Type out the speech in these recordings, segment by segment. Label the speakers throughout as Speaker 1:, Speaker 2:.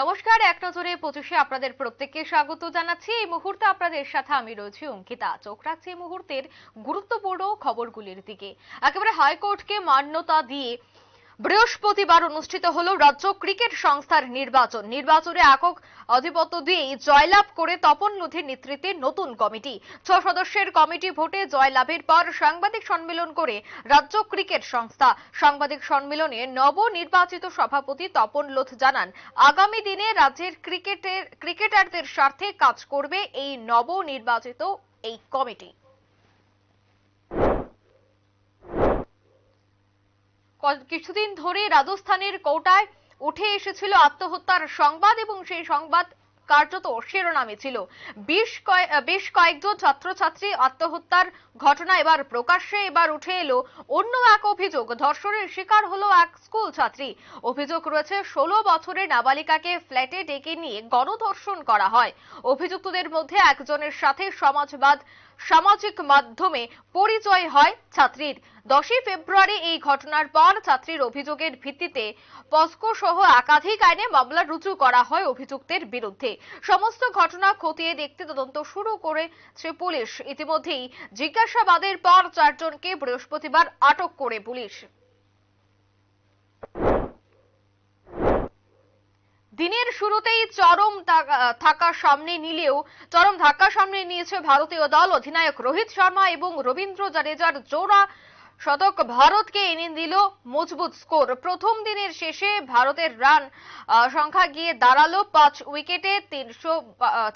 Speaker 1: নমস্কার, এক নজরে পঁচিশে আপনাদের প্রত্যেককে স্বাগত জানাচ্ছি। এই মুহূর্তে আপনাদের সাথে আমি রয়েছি অঙ্কিতা। চোখ রাখছি এই মুহূর্তের গুরুত্বপূর্ণ খবরগুলির দিকে। একেবারে হাইকোর্টকে মান্যতা দিয়ে বৃহস্পতিবার অনুষ্ঠিত হল রাজ্য ক্রিকেট সংস্থার নির্বাচন। নির্বাচনে একক আধিপত্য দিয়েই জয়লাভ করে তপন লোধের নেতৃত্বে নতুন কমিটি। ছ সদস্যের কমিটি ভোটে জয়লাভের পর সাংবাদিক সম্মেলন করে রাজ্য ক্রিকেট সংস্থা। সাংবাদিক সম্মেলনে নবনির্বাচিত সভাপতি তপন লোধ জানান, আগামী দিনে রাজ্যের ক্রিকেটের, ক্রিকেটারদের স্বার্থে কাজ করবে এই নবনির্বাচিত এই কমিটি। কিছুদিন ধরে রাজস্থানের কোটায় উঠে এসেছিল আত্মহত্যার সংবাদ এবং সেই সংবাদ কার্যত শিরোনামে ছিল। বেশ কয়- বেশ কয়েকজন ছাত্রছাত্রী আত্মহত্যার ঘটনা এবার প্রকাশ্যে এবার উঠে এলো। অন্য এক অভিযোগ, ধর্ষণের শিকার হলো এক স্কুল ছাত্রী। অভিযোগ রয়েছে, ষোলো বছরের নাবালিকাকে ফ্ল্যাটে ডেকে নিয়ে গণধর্ষণ করা হয়। অভিযুক্তদের মধ্যে একজনের সাথে সমাজবাদ সামাজিক মাধ্যমে পরিচয় হয় ছাত্রীর। দশই ফেব্রুয়ারি এই ঘটনার পর ছাত্রীর অভিযোগের ভিত্তিতে পস্কো সহ একাধিক আইনে মামলা রুজু করা হয় অভিযুক্তের বিরুদ্ধে। সমস্ত ঘটনা খতিয়ে দেখতে তদন্ত শুরু করেছে পুলিশ। ইতিমধ্যেই জিজ্ঞাসাবাদের পর চারজনকে বৃহস্পতিবার আটক করে পুলিশ। দিনের শুরুতেই চরম থাকা সামনে নিলেও, চরম ধাক্কা সামনে নিয়েছে ভারতীয় দল। অধিনায়ক রোহিত শর্মা এবং রবীন্দ্র জাডেজার জোড়া শতক ভারতকে এনে দিল মজবুত স্কোর। প্রথম দিনের শেষে ভারতের রান সংখ্যা গিয়ে দাঁড়াল পাঁচ উইকেটে তিনশো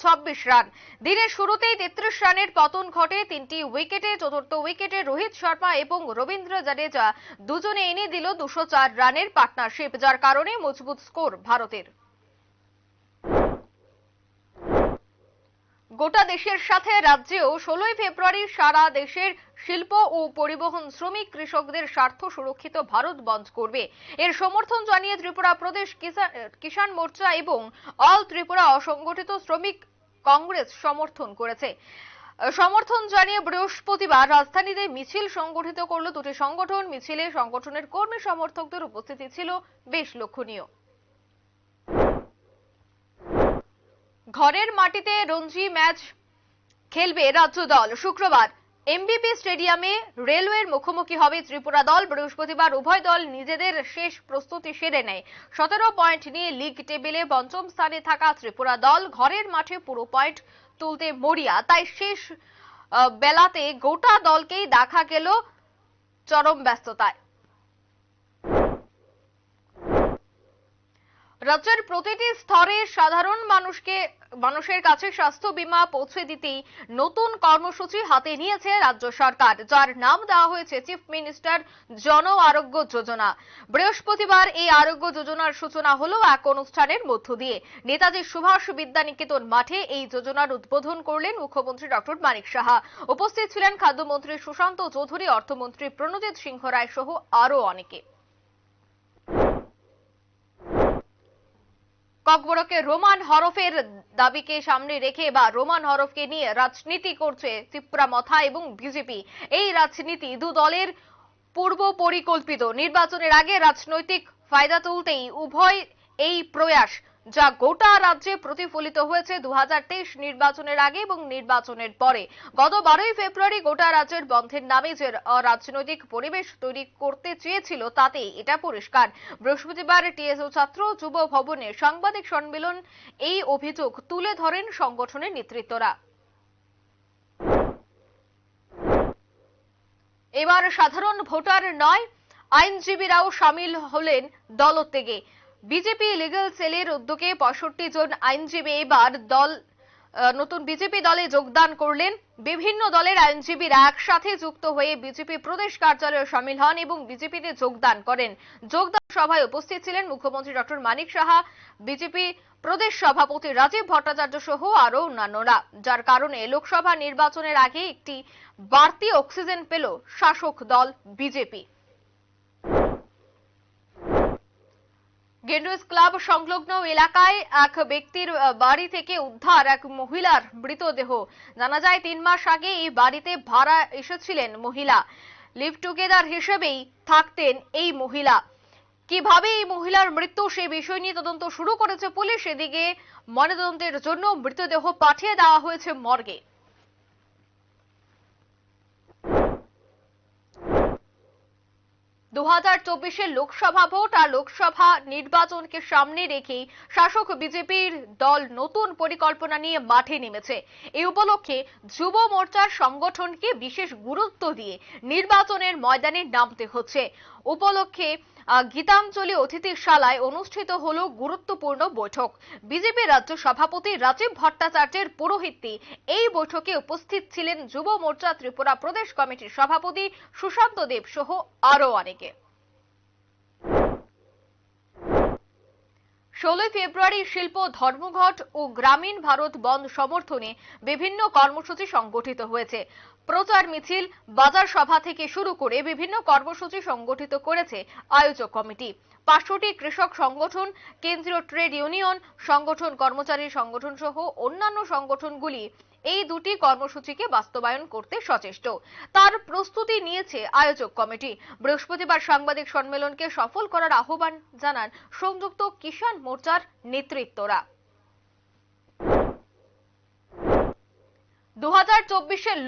Speaker 1: ছাব্বিশ রান। দিনের শুরুতেই তেত্রিশ রানের পতন ঘটে, তিনটি উইকেটে, চতুর্থ উইকেটে রোহিত শর্মা এবং রবীন্দ্র জাডেজা দুজনে এনে দিল দুশো রানের পার্টনারশিপ, যার কারণে মজবুত স্কোর ভারতের। গোটা দেশের সাথে রাজ্যেও ষোলোই ফেব্রুয়ারি সারা দেশের শিল্প ও পরিবহন শ্রমিক কৃষকদের স্বার্থ সুরক্ষিত ভারত বন্ধ করবে। এর সমর্থন জানিয়ে ত্রিপুরা প্রদেশ কিষা- কিষাণ মোর্চা এবং অল ত্রিপুরা অসংগঠিত শ্রমিক কংগ্রেস সমর্থন করেছে। সমর্থন জানিয়ে বৃহস্পতিবার রাজধানীতে মিছিল সংগঠিত করল দুটি সংগঠন। মিছিলে সংগঠনের কর্মী সমর্থকদের উপস্থিতি ছিল বেশ লক্ষণীয়। ঘরের মাটিতে রঞ্জি ম্যাচ খেলবে রাজ্য দল শুক্রবার এমবিপি স্টেডিয়ামে রেলওয়ের মুখোমুখি হবে ত্রিপুরা দল। বৃহস্পতিবার উভয় দল নিজেদের শেষ প্রস্তুতি সেরে নেয়। সতেরো পয়েন্ট নিয়ে লিগ টেবিলে পঞ্চম স্থানে থাকা ত্রিপুরা দল ঘরের মাঠে পুরো পয়েন্ট তুলতে মরিয়া। তাই শেষ বেলাতে গোটা দলকেই দেখা গেল চরম ব্যস্ততায়। রাজ্যের প্রতিটি স্তরে সাধারণ মানুষকে, মানুষের কাছে স্বাস্থ্য বীমা পৌঁছে দিতেই নতুন কর্মসূচি হাতে নিয়েছে রাজ্য সরকার, যার নাম দেওয়া হয়েছে চিফ মিনিস্টার জন আরোগ্য যোজনা। বৃহস্পতিবার এই আরোগ্য যোজনার সূচনা হলো এক অনুষ্ঠানের মধ্য দিয়ে। নেতাজি সুভাষ বিদ্যানিকেতন মাঠে এই যোজনার উদ্বোধন করলেন মুখ্যমন্ত্রী ডক্টর মানিক সাহা। উপস্থিত ছিলেন খাদ্যমন্ত্রী সুশান্ত চৌধুরী, অর্থমন্ত্রী প্রণজিৎ সিংহ রায় সহ আরও অনেকে। ককবরকে রোমান হরফের দাবিকে সামনে রেখে বা রোমান হরফকে নিয়ে রাজনীতি করছে ত্রিপুরা মথা এবং বিজেপি। এই রাজনীতি দু দলের পূর্ব পরিকল্পিত। নির্বাচনের আগে রাজনৈতিক ফায়দা তুলতেই উভয় এই প্রয়াস যা গোটা রাজ্যে প্রতিফলিত হয়েছে দু হাজার তেইশ নির্বাচনের আগে এবং নির্বাচনের পরে। গত বারোই ফেব্রুয়ারি গোটা রাজ্যের বন্ধের নামে যে রাজনৈতিক পরিবেশ তৈরি করতে চেয়েছিল, তাতে এটা পরিষ্কার। বৃহস্পতিবার টিএসও ছাত্র যুব ভবনে সাংবাদিক সম্মেলন, এই অভিযোগ তুলে ধরেন সংগঠনের নেতৃত্বরা। এবার সাধারণ ভোটার নয়, আইনজীবীরাও সামিল হলেন দলত্যাগে বিজেপি লিগ্যাল সেলের উদ্যোগে পঁয়ষট্টি জন আইনজীবী এবার দল নতুন বিজেপি দলে যোগদান করলেন। বিভিন্ন দলের আইনজীবীরা একসাথে যুক্ত হয়ে বিজেপি প্রদেশ কার্যালয়ে সামিল হন এবং বিজেপিতে যোগদান করেন। যোগদান সভায় উপস্থিত ছিলেন মুখ্যমন্ত্রী ডক্টর মানিক সাহা, বিজেপি প্রদেশ সভাপতি রাজীব ভট্টাচার্য সহ আরও অন্যান্যরা, যার কারণে লোকসভা নির্বাচনের আগে একটি বাড়তি অক্সিজেন পেল শাসক দল বিজেপি। গেন্ডুইস ক্লাব সংলগ্ন এলাকায় এক ব্যক্তির বাড়ি থেকে উদ্ধার এক মহিলার মৃতদেহ। জানা যায়, তিন মাস আগে এই বাড়িতে ভাড়া এসেছিলেন মহিলা। লিভ টুগেদার হিসেবেই থাকতেন এই মহিলা। কীভাবে এই মহিলার মৃত্যু সেই বিষয় নিয়ে তদন্ত শুরু করেছে পুলিশ, এদিকে ময়নাতদন্তের জন্য মৃতদেহ পাঠিয়ে দেওয়া হয়েছে মর্গে। দু হাজার লোকসভা ভোট আর লোকসভা নির্বাচনকে সামনে রেখেই শাসক বিজেপির দল নতুন পরিকল্পনা নিয়ে মাঠে নেমেছে। এই উপলক্ষে যুব মোর্চার সংগঠনকে বিশেষ গুরুত্ব দিয়ে নির্বাচনের ময়দানে নামতে হচ্ছে। উপলক্ষে গীতাঞ্জলি অতিথিশালায় অনুষ্ঠিত হল গুরুত্বপূর্ণ বৈঠক। বিজেপি রাজ্য সভাপতি রাজীব ভট্টাচার্যের পুরোহিত্যে এই বৈঠকে উপস্থিত ছিলেন যুব মোর্চা ত্রিপুরা প্রদেশ কমিটির সভাপতি সুশান্ত দেব সহ আরও অনেকে। ষোলোই ফেব্রুয়ারি শিল্প ধর্মঘট ও গ্রামীণ ভারত বন্ধ সমর্থনে বিভিন্ন কর্মসূচি সংগঠিত হয়েছে। প্রচার মিছিল, বাজার সভা থেকে শুরু করে বিভিন্ন কর্মসূচি সংগঠিত করেছে আয়োজক কমিটি। পাঁচশোটি কৃষক সংগঠন, কেন্দ্রীয় ট্রেড ইউনিয়ন, সংগঠন কর্মচারী সংগঠন সহ অন্যান্য সংগঠনগুলি এই দুটি কর্মসূচিকে বাস্তবায়ন করতে সচেষ্ট। তার প্রস্তুতি নিয়েছে আয়োজক কমিটি। বৃহস্পতিবার সাংবাদিক সম্মেলনকে সফল করার আহ্বান জানান সংযুক্ত কিষাণ মোর্চার নেতৃত্বরা। দু হাজার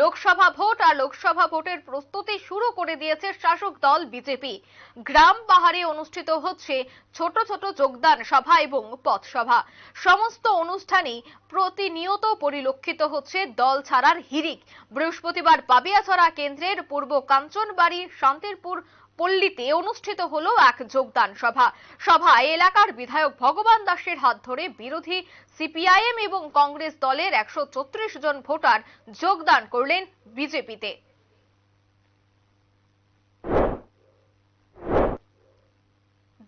Speaker 1: লোকসভা ভোট আর লোকসভা ভোটের প্রস্তুতি শুরু করে দিয়েছে শাসক দল বিজেপি। গ্রাম পাহাড়ে অনুষ্ঠিত হচ্ছে ছোট ছোট যোগদান সভা এবং পথসভা। সমস্ত অনুষ্ঠানেই প্রতিনিয়ত পরিলক্ষিত হচ্ছে দল ছাড়ার হিরিক বৃহস্পতিবার পাবিয়াছড়া কেন্দ্রের পূর্ব কাঞ্চনবাড়ি, শান্তিরপুর পল্লীতে অনুষ্ঠিত হলো এক যোগদান সভা। সভায় এলাকার বিধায়ক ভগবান দাসের হাত ধরে বিরোধী সিপিআইএম এবং কংগ্রেস দলের একশো জন ভোটার যোগদান করলেন বিজেপিতে।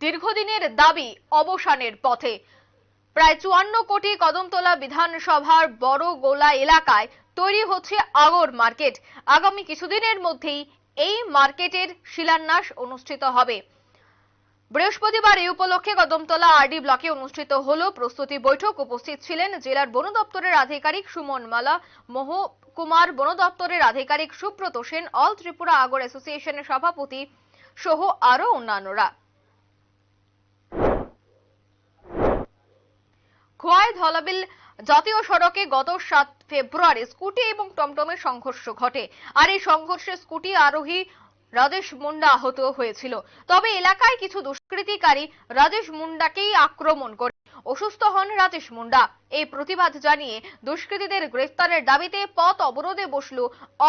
Speaker 1: দীর্ঘদিনের দাবি অবসানের পথে। প্রায় চুয়ান্ন কোটি কদমতলা বিধানসভার বড় গোলা এলাকায় তৈরি হচ্ছে আগর মার্কেট। আগামী কিছুদিনের মধ্যেই এই মার্কেটের শিলান্যাস অনুষ্ঠিত হবে। বৃহস্পতিবার এই উপলক্ষে কদমতলা আরডি ব্লকে অনুষ্ঠিত হলো প্রস্তুতি বৈঠক। উপস্থিত ছিলেন জেলার বন দপ্তরের আধিকারিক সুমন মালা, মহকুমার বন দপ্তরের আধিকারিক সুব্রত সেন, অল ত্রিপুরা আগর অ্যাসোসিয়েশনের সভাপতি সহ আরও অন্যান্যরা। খোয়াই ধলাবিল জাতীয় সড়কে গত সাত ফেব্রুয়ারি স্কুটি এবং টমটমের সংঘর্ষ ঘটে। আর এই সংঘর্ষে স্কুটি আরোহী রাজেশ মুন্ডা আহত হয়েছিল। তবে এলাকায় কিছু দুষ্কৃতিকারী রাজেশ মুন্ডাকেই আক্রমণ করে অসুস্থ হন রাজেশ মুন্ডা। এই প্রতিবাদ জানিয়ে দুষ্কৃতীদের গ্রেফতারের দাবিতে পথ অবরোধে বসল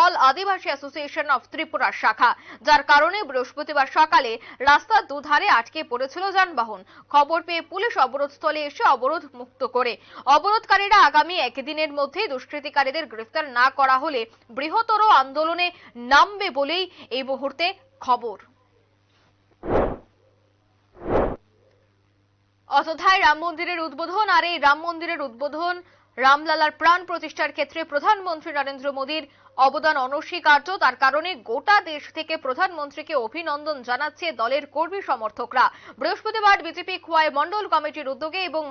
Speaker 1: all Adivasi association of Tripura শাখা, যার কারণে বৃহস্পতিবার সকালে রাস্তার দুধারে আটকে পড়েছিল যানবাহন। খবর পেয়ে পুলিশ অবরোধস্থলে এসে অবরোধ মুক্ত করে। অবরোধকারীরা আগামী একদিনের মধ্যে দুষ্কৃতিকারীদের গ্রেফতার না করা হলে বৃহত্তর আন্দোলনে নামবে বলেই এই মুহূর্তে খবর। অযোধ্যায় রাম মন্দিরের উদ্বোধন আর এই রাম মন্দিরের উদ্বোধন রামলালার প্রাণ প্রতিষ্ঠার ক্ষেত্রে প্রধানমন্ত্রী নরেন্দ্র মোদীর অবদান অনস্বীকার্য। তার কারণে গোটা দেশ থেকে প্রধানমন্ত্রীকে অভিনন্দন জানাচ্ছে দলের কর্মী সমর্থকরা। বৃহস্পতিবার বিজেপি খোয়াই মন্ডল কমিটির উদ্যোগে এবং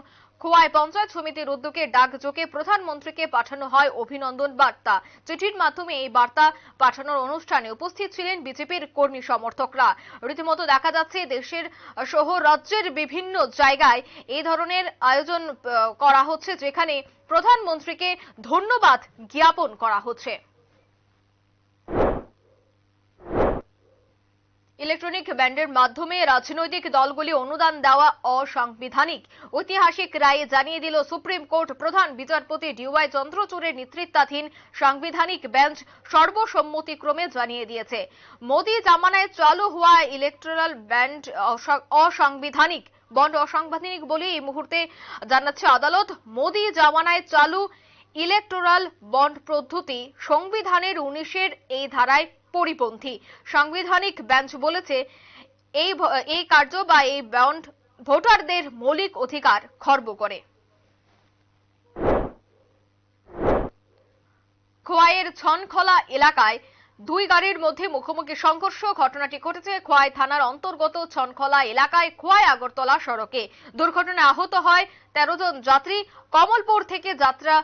Speaker 1: খোয়াই পঞ্চায়েত সমিতির উদ্যোগে ডাকযোগে প্রধানমন্ত্রীকে পাঠানো হয় অভিনন্দন বার্তা। চিঠির মাধ্যমে এই বার্তা পাঠানোর অনুষ্ঠানে উপস্থিত ছিলেন বিজেপির কর্মী সমর্থকরা। রীতিমতো দেখা যাচ্ছে, দেশের সহ রাজ্যের বিভিন্ন জায়গায় এই ধরনের আয়োজন করা হচ্ছে, যেখানে প্রধানমন্ত্রীকে ধন্যবাদ জ্ঞাপন করা হচ্ছে। ইলেকট্রনিক ব্যান্ডের মাধ্যমে রাজনৈতিক দলগুলি অনুদান দেওয়া অসাংবিধানিক। ঐতিহাসিক রায়ে জানিয়ে দিল সুপ্রিম কোর্ট প্রধান বিচারপতি ডিওয়াই চন্দ্রচূড়ের নেতৃত্বাধীন সাংবিধানিক বেঞ্চ সর্বসম্মতিক্রমে জানিয়ে দিয়েছে। মোদী জামানায় চালু হওয়া ইলেকট্রাল ব্যান্ড অসাংবিধানিক, বন্ড অসাংবিধানিক বলে এই মুহূর্তে জানাচ্ছে আদালত। মোদী জামানায় চালু ইলেকটোরাল বন্ড পদ্ধতি সংবিধানের উনিশের এই ধারায় পরিপন্থী। সাংবিধানিক বেঞ্চ বলেছে, এই এই কার্য বা এই বন্ড ভোটারদের মৌলিক অধিকার খর্ব করে। খোয়াইয়ের ছনখলা এলাকায় দুই গাড়ির মধ্যে মুখোমুখি সংঘর্ষ। ঘটনাটি ঘটেছে খোয়াই থানার অন্তর্গত ছনখলা এলাকায় খোয়াই আগরতলা সড়কে। দুর্ঘটনায় আহত হয় তেরো জন যাত্রী। কমলপুর থেকে যাত্রা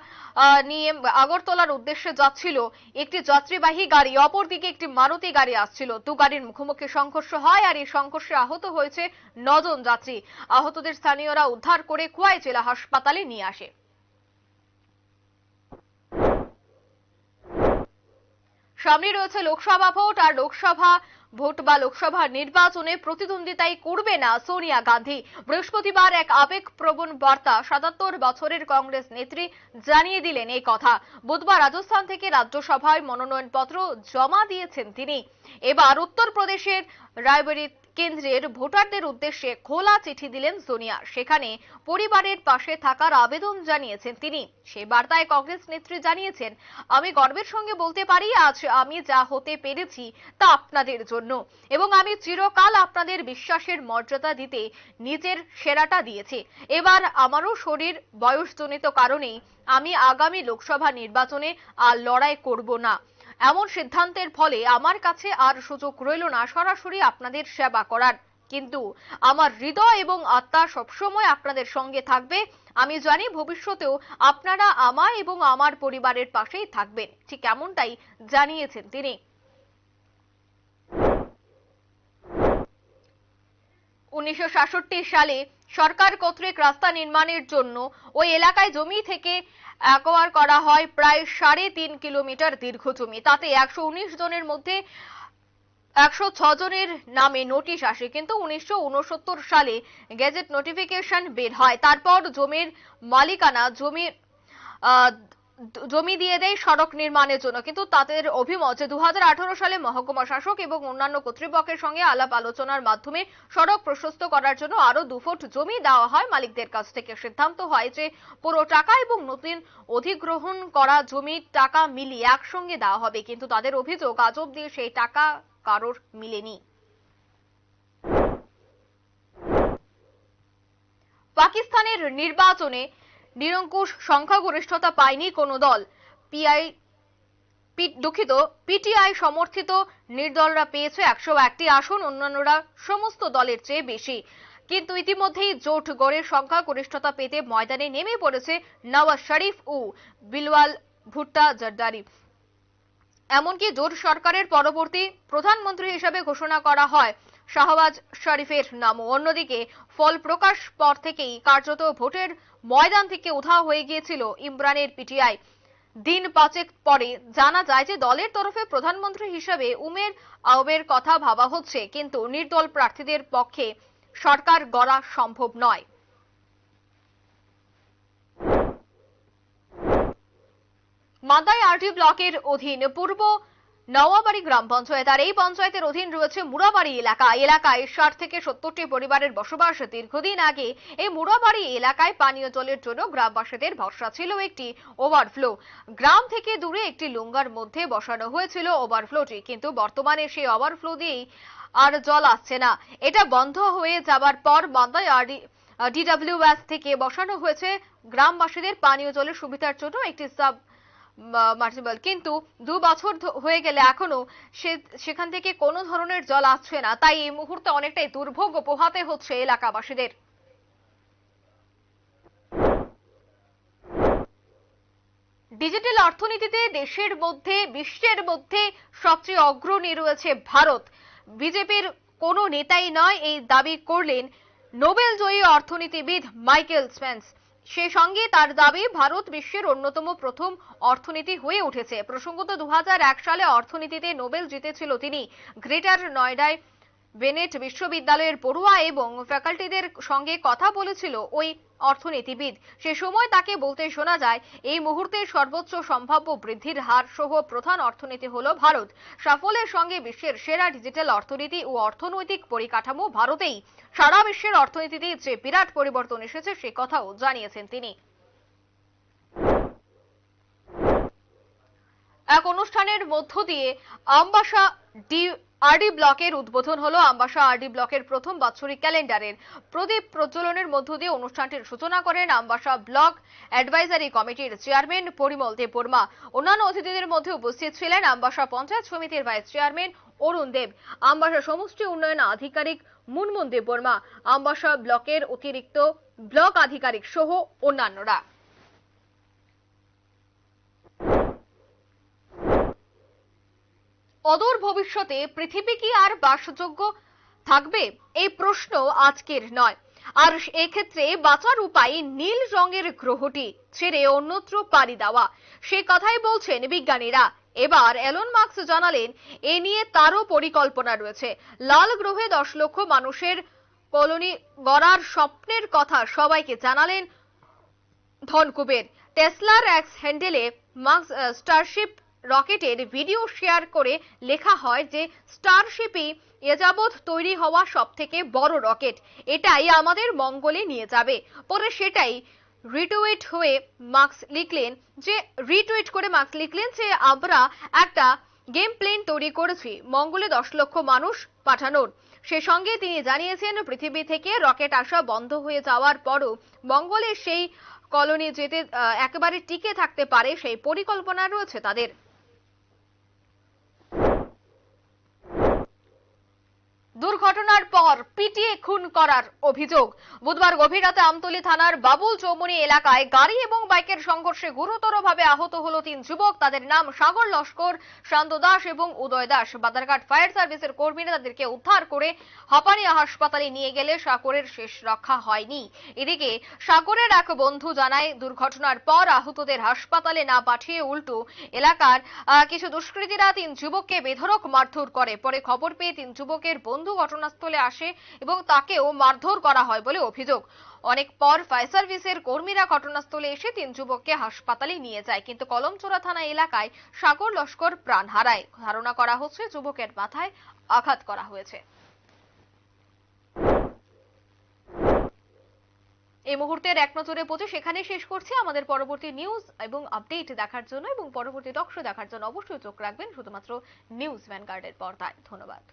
Speaker 1: নিয়ে আগরতলার উদ্দেশ্যে যাচ্ছিল একটি যাত্রীবাহী গাড়ি। অপরদিকে একটি মারুতি গাড়ি আসছিল। দু গাড়ির মুখোমুখি সংঘর্ষ হয় আর এই সংঘর্ষে আহত হয়েছে নজন যাত্রী। আহতদের স্থানীয়রা উদ্ধার করে খোয়াই জেলা হাসপাতালে নিয়ে আসে। সামনে রয়েছে লোকসভা ভোট আর লোকসভা ভোট বা লোকসভা নির্বাচনে প্রতিদ্বন্দ্বিতাই করবে না সোনিয়া গান্ধী। বৃহস্পতিবার এক আবেগপ্রবণ বার্তা সাতাত্তর বছরের কংগ্রেস নেত্রী জানিয়ে দিলেন এই কথা। বুধবার রাজস্থান থেকে রাজ্যসভায় মনোনয়নপত্র জমা দিয়েছেন তিনি। এবার উত্তরপ্রদেশের রায়বেরিত কেন্দ্রের ভোটারদের উদ্দেশ্যে খোলা চিঠি দিলেন সোনিয়া সেখানে পরিবারের পাশে থাকার আবেদন জানিয়েছেন তিনি। সে বার্তায় কংগ্রেস নেত্রী জানিয়েছেন, আমি গর্বের সঙ্গে বলতে পারি, আজ আমি যা হতে পেরেছি তা আপনাদের জন্য এবং আমি চিরকাল আপনাদের বিশ্বাসের মর্যাদা দিতে নিজের সেরাটা দিয়েছি। এবার আমারও শরীর বয়সজনিত কারণেই আমি আগামী লোকসভা নির্বাচনে আর লড়াই করব না। এমন সিদ্ধান্তের ফলে আমার কাছে আর সুযোগ রইল না। সরাসরি আপনাদের সেবা করার। কিন্তু আমার হৃদয় এবং আত্মা সবসময় আপনাদের সঙ্গে থাকবে। আমি জানি ভবিষ্যতেও আপনারা আমার এবং আমার পরিবারের পাশেই থাকবেন। ঠিক এমনটাই জানিয়েছেন তিনি। উনিশশো সাতষট্টি সালে সরকার কর্তৃক রাস্তা নির্মাণের জন্য ওই এলাকায় জমি থেকে অ্যাকোয়ার করা হয় প্রায় সাড়ে তিন কিলোমিটার দীর্ঘ জমি। তাতে একশো উনিশ জনের মধ্যে একশো জনের নামে নোটিশ আসে। কিন্তু উনিশশো উনসত্তর সালে গেজেট নোটিফিকেশন বের হয়। তারপর জমির মালিকানা জমি জমি দিয়ে দেয় সড়ক নির্মাণের জন্য। কিন্তু তাদের অভিমত যে দু সালে মহকুমা শাসক এবং অন্যান্য কর্তৃপক্ষের সঙ্গে আলাপ আলোচনার মাধ্যমে সড়ক প্রশস্ত করার জন্য আরও দু ফুট জমি দেওয়া হয়। মালিকদের কাছ থেকে সিদ্ধান্ত হয় যে পুরো টাকা এবং নতুন অধিগ্রহণ করা জমির টাকা মিলিয়ে একসঙ্গে দেওয়া হবে। কিন্তু তাদের অভিযোগ আজ অব্দি সেই টাকা কারোর মিলেনি। পাকিস্তানের নির্বাচনে নিরঙ্কুশ সংখ্যাগরিষ্ঠতা পায়নি কোনো দল। পিআই দুঃখিত, পিটিআই সমর্থিত নির্দলরা পেয়েছে একশো একটি আসন, অন্যান্যরা সমস্ত দলের চেয়ে বেশি। কিন্তু ইতিমধ্যেই জোট গড়ে সংখ্যাগরিষ্ঠতা পেতে ময়দানে নেমে পড়েছে নওয়াজ শরীফ ও বিলওয়াল ভুট্টা জর্দারি। এমনকি জোট সরকারের পরবর্তী প্রধানমন্ত্রী হিসেবে ঘোষণা করা হয়, শাহবাজ শরীফের নামও। অন্যদিকে ফল প্রকাশ পর থেকেই কার্যত ভোটের ময়দান থেকে উধাও হয়ে গিয়েছিল ইমরানের পিটিআই। দিন পাঁচেক পরে জানা যায় যে দলের তরফে প্রধানমন্ত্রী হিসেবে উমের আউবের কথা ভাবা হচ্ছে, কিন্তু নির্দল প্রার্থীদের পক্ষে সরকার গড়া সম্ভব নয়। মাদাই আরটি ব্লকের অধীন পূর্ব নওয়াবাড়ি গ্রাম পঞ্চায়েত, আর এই পঞ্চায়েতের অধীন রয়েছে মুড়াবাড়ি এলাকা। এলাকায় ষাট থেকে সত্তরটি পরিবারের বসবাস দীর্ঘদিন আগে এই মুড়াবাড়ি এলাকায় পানীয় জলের জন্য গ্রামবাসীদের ভরসা ছিল একটি ওভারফ্লো। গ্রাম থেকে দূরে একটি লুঙ্গার মধ্যে বসানো হয়েছিল ওভারফ্লোটি, কিন্তু বর্তমানে সেই ওভারফ্লো দিয়েই আর জল আসছে না। এটা বন্ধ হয়ে যাবার পর মাদাই আরডি ডিডব্লিউএস থেকে বসানো হয়েছে গ্রামবাসীদের পানীয় জলের সুবিধার জন্য একটি সাব মার্সিবল। কিন্তু দু বছর হয়ে গেলে এখনও সেখান থেকে কোনো ধরনের জল আসছে না। তাই এই মুহূর্তে অনেকটাই দুর্ভোগ পোহাতে হচ্ছে এলাকাবাসীদের। ডিজিটাল অর্থনীতিতে দেশের মধ্যে, বিশ্বের মধ্যে সবচেয়ে অগ্রণী রয়েছে ভারত। বিজেপির কোনো নেতাই নয় এই দাবি করলেন নোবেল জয়ী অর্থনীতিবিদ মাইকেল স্পেন্স। সে সঙ্গে তার দাবি, ভারত বিশ্বের অন্যতম প্রথম অর্থনীতি হয়ে উঠেছে। প্রসঙ্গত দু হাজার এক সালে অর্থনীতিতে নোবেল জিতেছিল তিনি, গ্রেটার নয়ডায় বেনেট বিশ্ববিদ্যালয়ের পড়ুয়া এবং ফ্যাকাল্টিদের সঙ্গে কথা বলেছিল ওই অর্থনীতিবিদ। সে সময় তাকে বলতে শোনা যায়, এই মুহূর্তে সর্বোচ্চ সম্ভাব্য বৃদ্ধির হার সহ প্রধান অর্থনীতি হলো ভারত। সাফল্যের সঙ্গে বিশ্বের সেরা ডিজিটাল অর্থনীতি ও অর্থনৈতিক পরিকাঠামো ভারতেই। সারা বিশ্বের অর্থনীতিতে যে বিরাট পরিবর্তন এসেছে, সে কথাও জানিয়েছেন তিনি। এক অনুষ্ঠানের মধ্য দিয়ে আমবাসা ডি আরডি ব্লকের উদ্বোধন হলো আমবাসা আরডি ব্লকের প্রথম বাৎসরিক ক্যালেন্ডারের। প্রদীপ প্রজ্বলনের মধ্য দিয়ে অনুষ্ঠানটির সূচনা করেন আমবাসা ব্লক অ্যাডভাইজারি কমিটির চেয়ারম্যান পরিমল দেব বর্মা। অন্যান্য অতিথিদের মধ্যে উপস্থিত ছিলেন আমবাসা পঞ্চায়েত সমিতির ভাইস চেয়ারম্যান অরুণ দেব। আমবাসা সমষ্টি উন্নয়ন আধিকারিক মুনমুন দেব বর্মা। আমবাসা ব্লকের অতিরিক্ত ব্লক আধিকারিক সহ অন্যান্যরা। অদূর ভবিষ্যতে পৃথিবী কি আর বাসযোগ্য থাকবে? এই প্রশ্ন আজকের নয়। আর এক্ষেত্রে বাঁচার উপায় নীল রঙের গ্রহটি ছেড়ে অন্যত্র পাড়ি দেওয়া। সে কথাই বলছেন বিজ্ঞানীরা। এবার এলন মার্কস জানালেন, এ নিয়ে তারও পরিকল্পনা রয়েছে। লাল গ্রহে দশ লক্ষ মানুষের কলোনি গড়ার স্বপ্নের কথা সবাইকে জানালেন ধনকুবের। টেসলার এক্স হ্যান্ডেলে মার্কস স্টারশিপ রকেটের ভিডিও শেয়ার করে লেখা হয় যে, স্টারশিপই এ যাবৎ তৈরি হওয়া সব থেকে বড় রকেট। এটাই আমাদের মঙ্গলে নিয়ে যাবে। পরে সেটাই রিটুইট হয়ে মার্কস লিখলেন যে, রিটুইট করে মার্কস লিখলেন যে, আমরা একটা গেম প্লেন তৈরি করেছি, মঙ্গলে দশ লক্ষ মানুষ পাঠানোর। সে সঙ্গে তিনি জানিয়েছেন, পৃথিবী থেকে রকেট আসা বন্ধ হয়ে যাওয়ার পরও মঙ্গলের সেই কলোনি যেতে একেবারে টিকে থাকতে পারে, সেই পরিকল্পনা রয়েছে তাদের দুর্ঘটনার পর পিটিয়ে খুন করার অভিযোগ। বুধবার গভীর রাতে আমতলী থানার বাবুল চৌমনি এলাকায় গাড়ি এবং বাইকের সংঘর্ষে গুরুতরভাবে আহত হলো তিন যুবক। তাদের নাম সাগর লস্কর, শান্ত দাস এবং উদয় দাস। বাদারঘাট ফায়ার সার্ভিসের কর্মীরা তাদেরকে উদ্ধার করে হাপানিয়া হাসপাতালে নিয়ে গেলে সাগরের শেষ রক্ষা হয়নি। এদিকে সাগরের এক বন্ধু জানায়, দুর্ঘটনার পর আহতদের হাসপাতালে না পাঠিয়ে উল্টো এলাকার কিছু দুষ্কৃতীরা তিন যুবককে বেধরক মারধর করে। পরে খবর পেয়ে তিন যুবকের বন্ধু ঘটনাস্থলে আসে এবং তাকেও মারধর করা হয় বলে অভিযোগ। অনেক পর ফায়ার সার্ভিসের কর্মীরা ঘটনাস্থলে এসে তিন যুবককে হাসপাতালে নিয়ে যায়, কিন্তু কলমচোরা থানা এলাকায় সাগর লস্কর প্রাণ হারায়। ধারণা করা হচ্ছে যুবকের মাথায় আঘাত করা হয়েছে। এই মুহূর্তের এক নজরে পৌঁছে সেখানে শেষ করছি। আমাদের পরবর্তী নিউজ এবং আপডেট দেখার জন্য এবং পরবর্তী টকশো দেখার জন্য অবশ্যই চোখ রাখবেন শুধুমাত্র নিউজ ভ্যানগার্ডের পর্দায়। ধন্যবাদ।